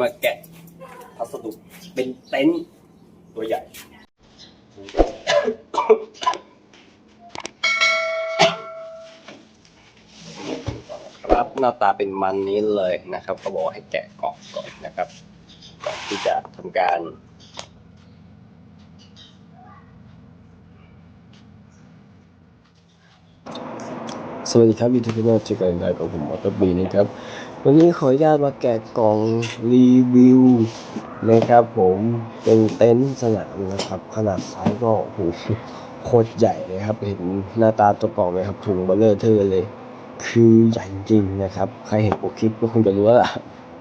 มาแกะพัสดุเป็นเต็นท์ตัวใหญ่ ครับหน้าตาเป็นมันนี้เลยนะครับเขาบอกให้แกะกล่องก่อนนะครับก่อนที่จะทำการ สวัสดีครับยูทูบเบอร์เจอกันได้กับผมอัตบีนะครับ วันนี้ขออนุญาตมาแกะกล่องรีวิวนะครับ ผมเป็นเต็นท์สนามนะครับ ขนาดไซส์ก็โหโคตรใหญ่เลยครับ เห็นหน้าตาตัวกล่องไหมครับถุงเบลเลอร์เทอร์เลย คือใหญ่จริงนะครับ ใครเห็นโปรคลิปก็คงจะรู้แล้วล่ะ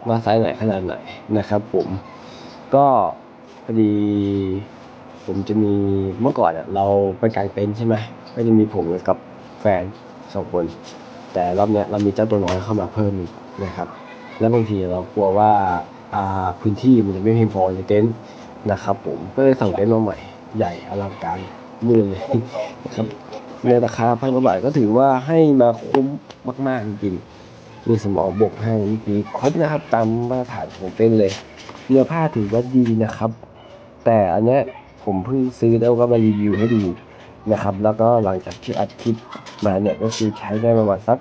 ว่าไซส์ไหนขนาดไหนนะครับ ผมก็พอดีผมจะมีเมื่อก่อนเราไปกางเต็นท์ใช่ไหมก็จะมีผมกับแฟน สองคน แต่รอบเนี้ยเรามีเจ้าตัวน้อยเข้ามาเพิ่มอีกนะครับ แล้วบางทีเรากลัวว่าพื้นที่มันจะไม่เพียงพอในเต็นท์นะครับผมก็เลยสั่งเต็นท์มาใหม่ใหญ่อลังการมือเลยนะครับในราคาพันกว่าบาทก็ถือว่าให้มาคุ้มมาก ๆ จริงมีสมองบกให้มีครบนะครับ ตามมาตรฐานของเต็นท์เลยเนื้อผ้าถือว่าดีนะครับ แต่อันนี้ผมเพิ่งซื้อแล้วก็มารีวิวให้ดูนะครับ แล้วก็หลังจากที่อัดคลิป มาเนี่ยก็คือใช้ได้ประมาณสัก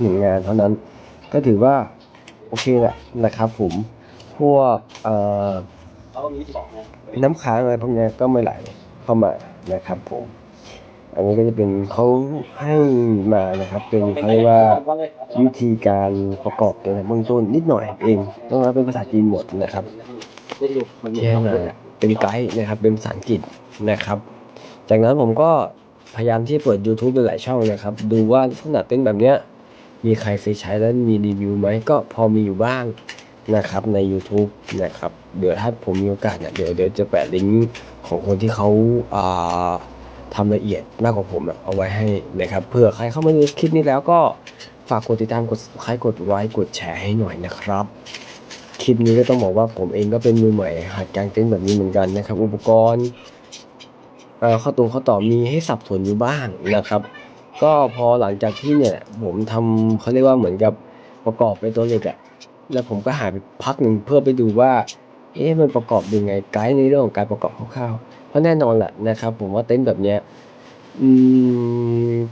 หนึ่งงานเท่านั้น ก็ถือว่าโอเคแหละนะครับผมพวกเอ่อน้ำค้างอะไรพวกเนี้ยก็ไม่ไหลเข้ามานะครับผม อันนี้ก็จะเป็นเขาให้มานะครับ เป็นเขาเรียกว่าวิธีการประกอบตัวในเบื้องต้นนิดหน่อยเองต้องรับเป็นภาษาจีนหมดนะครับแค่มาเป็นไกด์นะครับ เป็นภาษาอังกฤษนะครับ จากนั้นผมก็ พยายามที่เปิด YouTube หลายช่องนะครับ ดูว่าลักษณะเต้นแบบเนี้ยมีใครเคยใช้แล้วมีรีวิวไหมก็พอมีอยู่บ้างนะครับใน YouTube นะครับ เดี๋ยวถ้าผมมีโอกาสเนี่ยเดี๋ยวเดี๋ยวจะแปะลิงก์ของคนที่เขาอ่าทำละเอียดมากกว่าผมเอาไว้ให้นะครับเผื่อใครเข้ามาดูคลิปนี้แล้วก็ฝากกดติดตามกด subscribe กดไลค์กดแชร์ให้หน่อยนะครับคลิปนี้ก็ต้องบอกว่าผมเองก็เป็นมือใหม่หัดกางเต็นแบบนี้เหมือนกันนะครับ อุปกรณ์ ข้อตรงข้อต่อมีให้สับสนอยู่บ้างนะครับ ก็พอหลังจากที่เนี่ยผมทำเขาเรียกว่าเหมือนกับประกอบเป็นตัวเหล็กอะแล้วผมก็หายไปพักหนึ่งเพื่อไปดูว่า เอ๊ะมันประกอบยังไงไกด์ในเรื่องของการประกอบคร่าวๆเพราะแน่นอนแหละนะครับ ผมว่าเต็นท์แบบเนี้ย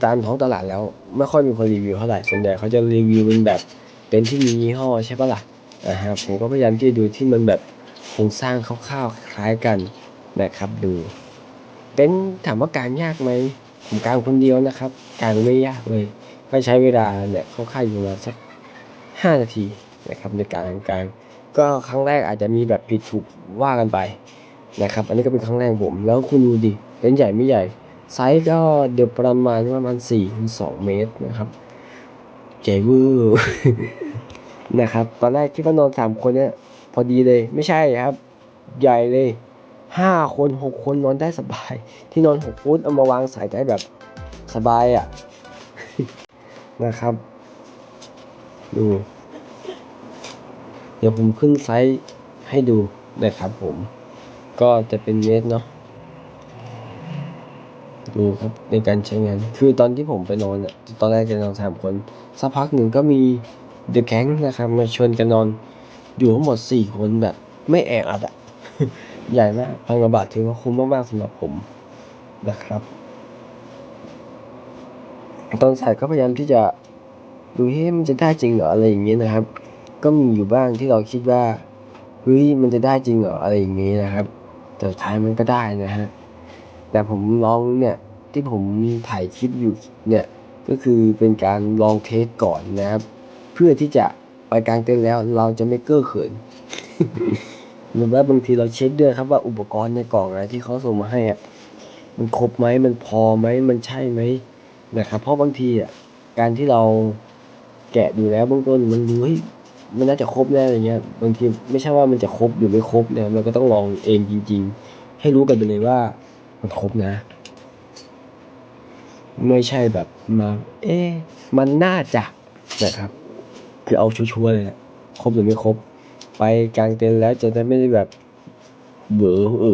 ตามท้องตลาดแล้ว ไม่ค่อยมีคนรีวิวเท่าไหร่ส่วนใหญ่เขาจะรีวิวเป็นแบบเต็นท์ที่มียี่ห้อใช่ปะล่ะนะครับผมก็พยายามที่จะดูที่มันแบบโครงสร้างคร่าวๆคล้ายกันนะครับดู เต็นท์ถามว่ากางยากไหมผมกางคนเดียวนะครับกางไม่ยากเลยก็ใช้เวลาเนี่ยคร่าวๆอยู่มาสักห้านาทีนะครับในการกางก็ครั้งแรกอาจจะมีแบบผิดถูกว่ากันไปนะครับ อันนี้ก็เป็นครั้งแรกผม แล้วคุณดูดิเต็นท์ใหญ่ไม่ใหญ่ไซส์ก็เดี๋ยวประมาณประมาณสี่คูณสองเมตรนะครับใหญ่เวอร์นะครับ ตอนแรกคิดว่านอนสามคนเนี่ยพอดีเลยไม่ใช่ครับ ใหญ่เลย ห้าคนหกคนนอนได้สบาย ที่นอนหกฟุตเอามาวางใส่ได้แบบสบายอะ นะครับ ดู เดี๋ยวผมขึ้นไซส์ให้ดูนะครับผม ก็จะเป็นเมตรเนาะดูครับในการใช้งาน คือตอนที่ผมไปนอนอะ ตอนแรกจะนอนสามคน สักพักหนึ่งก็มีเดอะแก๊งนะครับ มาชวนกันนอน อยู่ทั้งหมดสี่คนแบบ ไม่แออัดอะ ใหญ่มากพันกว่าบาทถือว่าคุ้มมากๆสำหรับผมนะครับ ตอนใส่ก็พยายามที่จะดูเฮ้มันจะได้จริงเหรออะไรอย่างเงี้ยนะครับ ก็มีอยู่บ้างที่เราคิดว่าเฮ้ยมันจะได้จริงเหรออะไรอย่างเงี้ยนะครับ แต่ท้ายมันก็ได้นะฮะแต่ผมลองเนี่ยที่ผมถ่ายคลิปอยู่เนี่ยก็คือเป็นการลองเทสก่อนนะครับ เพื่อที่จะไปกลางเต็นแล้วเราจะไม่เก้อเขิน หรือว่าบางทีเราเช็คด้วยครับว่าอุปกรณ์ในกล่องอะไรที่เขาส่งมาให้อะมันครบไหมมันพอไหมมันใช่ไหมนะครับ เพราะบางทีอะการที่เราแกะดูแล้วเบื้องต้นมันรู้เฮ้ยมันน่าจะครบแน่อะไรเงี้ย บางทีไม่ใช่ว่ามันจะครบหรือไม่ครบเนี่ยมันก็ต้องลองเองจริง ๆ ให้รู้กันไปเลยว่ามันครบนะ ไม่ใช่แบบมา เอ๊มันน่าจะนะครับ คือเอาชัวร์เลยแหละครบหรือไม่ครบ ไปกลางเต็นท์แล้วจะได้ไม่ได้แบบเบอเอ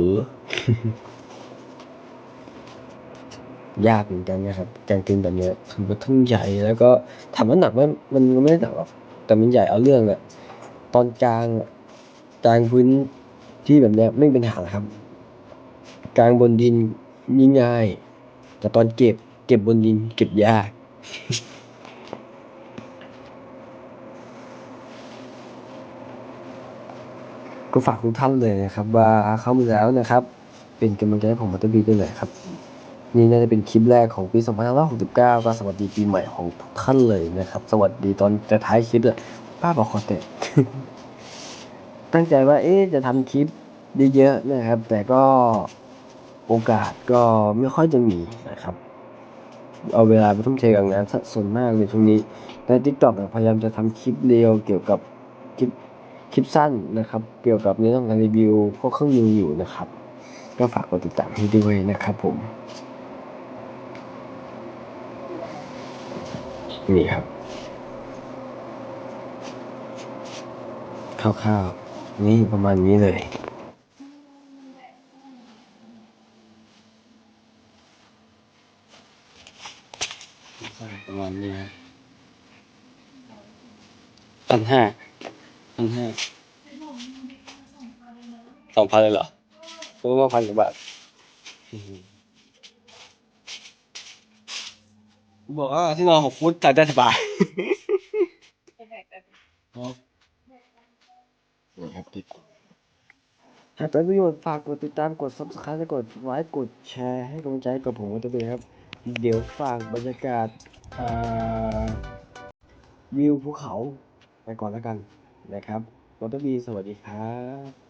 อยากเหมือนกันนะครับกางเต็นแบบเนี้ยถือว่าทั้งใหญ่แล้วก็ถามว่าหนักไหมมันก็ไม่ได้หนักหรอกแต่มันใหญ่เอาเรื่องแหละตอนกลางกลางพื้นที่แบบเนี้ยไม่มีปัญหาหรอกครับ กลางบนดินง่ายแต่ตอนเก็บเก็บบนดินเก็บยาก ก็ฝากทุกท่านเลยนะครับ ว่าเข้ามาแล้วนะครับ เป็นกำลังใจให้ผมมัตเตอร์บีด้วยเลยครับ นี่น่าจะเป็นคลิปแรกของปี 2569 ก็สวัสดีปีใหม่ของทุกท่านเลยนะครับ สวัสดีตอนจะท้ายคลิปเลยป้าบอกขอเตะตั้งใจว่าเอ๊จะทำคลิปเยอะๆนะครับ แต่ก็โอกาสก็ไม่ค่อยจะมีนะครับ เอาเวลาไปทุ่มเทกับงานส่วนมากเลยช่วงนี้ใน TikTok เนี่ยพยายามจะทำคลิปเร็วเกี่ยวกับคลิป คลิปสั้นนะครับ เกี่ยวกับนเรื่องการรีวิวพวกเครื่องมืออยู่นะครับ ก็ฝากกดติดตามให้ด้วยนะครับผม นี่ครับคร่าวๆนี่ประมาณนี้เลยประมาณนี้ครับพันห้า พันห้าสองพันเลยเหรอรู้ว่าพันกว่าบาทบอกว่าที่นอนหกฟุตใส่ได้สบายนี่ครับติดหากเป็นประโยชน์ฝากกดติดตามกด subscribe และกดไลค์กดแชร์ให้กำลังใจกับผมกันด้วยครับ เดี๋ยวฝากบรรยากาศอ่าวิวภูเขาไปก่อนแล้วกัน นะครับรถบีสวัสดีครับ